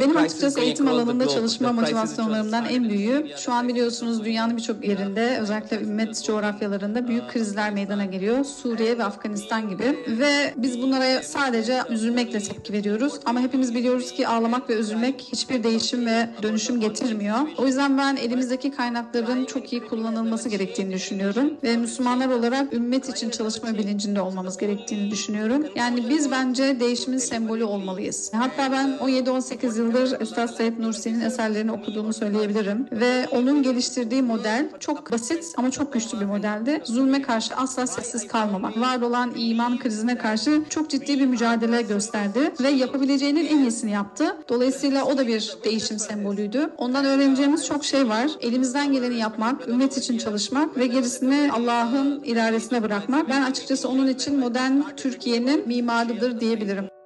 Benim açıkçası eğitim alanında çalışma motivasyonlarımdan en büyüğü şu an biliyorsunuz dünyanın birçok yerinde özellikle ümmet coğrafyalarında büyük krizler meydana geliyor. Suriye ve Afganistan gibi ve biz bunlara sadece üzülmekle tepki veriyoruz ama hepimiz biliyoruz ki ağlamak ve üzülmek hiçbir değişim ve dönüşüm getirmiyor. O yüzden ben elimizdeki kaynakların çok iyi kullanılması gerektiğini düşünüyorum ve Müslümanlar olarak ümmet için çalışma bilincinde olmamız gerektiğini düşünüyorum. Yani biz bence değişimin sembolü olmalıyız. Hatta ben 17-18 yıldır Üstad Said Nursi'nin eserlerini okuduğumu söyleyebilirim ve onun geliştirdiği model çok basit ama çok güçlü bir modeldi. Zulme karşı asla sessiz kalmamak. Var olan iman krizine karşı çok ciddi bir mücadele gösterdi ve yapabileceğinin en iyisini yaptı. Dolayısıyla o da bir değişim sembolüydü. Ondan öğreneceğimiz çok şey var. Elimizden geleni yapmak, ümmet için çalışmak ve gerisini Allah'ın idaresine bırakmak. Ben açıkçası onun için modern Türkiye'nin mimarıdır diyebilirim.